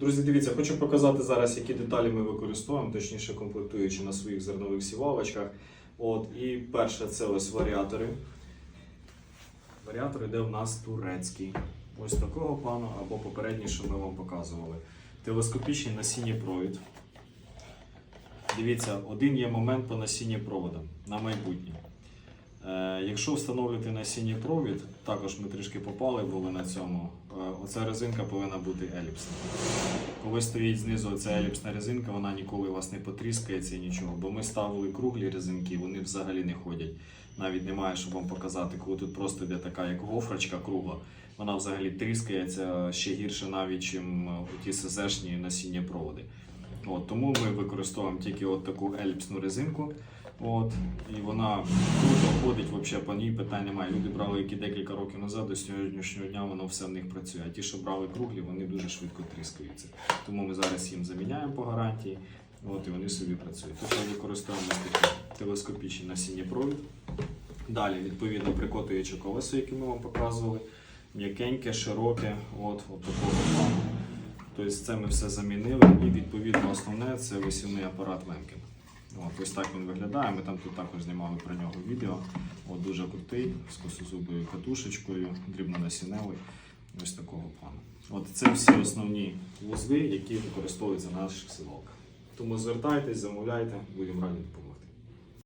Друзі, дивіться, хочу показати зараз, які деталі ми використовуємо, точніше комплектуючи на своїх зернових сівалочках. От, і перше це ось варіатори. Варіатор йде в нас турецький. Ось такого плану, або попередній, що ми вам показували. Телескопічний насіння провід. Дивіться, один є момент по насінні провода на майбутнє. Е, якщо встановлювати насіння провід, також ми трішки попали були на цьому. Е, оця резинка повинна бути еліпсна. Коли стоїть знизу ця еліпсна резинка, вона ніколи у вас не потріскається і нічого. Бо ми ставили круглі резинки, вони взагалі не ходять. Навіть немає, щоб вам показати, коли тут просто йде така, як гофрочка кругла, вона взагалі тріскається ще гірше навіть, е, ті СЗшні насіння проводи. От, тому ми використовуємо тільки от таку еліпсну резинку. От, і вона круто ходить, взагалі по ній питань немає. Люди брали які декілька років назад, до сьогоднішнього дня воно все в них працює. А ті, що брали круглі, вони дуже швидко тріскаються. Тому ми зараз їм заміняємо по гарантії. От, і вони собі працюють. Тут ми використовуємо ось такий телескопічний насіння провід. Далі, відповідно, прикотуючи колесо, яке ми вам показували. М'якеньке, широке, от, от такого плану. Тобто це ми все замінили. І відповідно основне це висівний апарат Вемкін. От, ось так він виглядає. Ми там тут також знімали про нього відео. От, дуже крутий, з косозубою катушечкою, дрібнонасінневий. Ось такого плану. От це всі основні вузли, які використовуються на наших сівалках. Тому звертайтесь, замовляйте, будемо раді допомогти.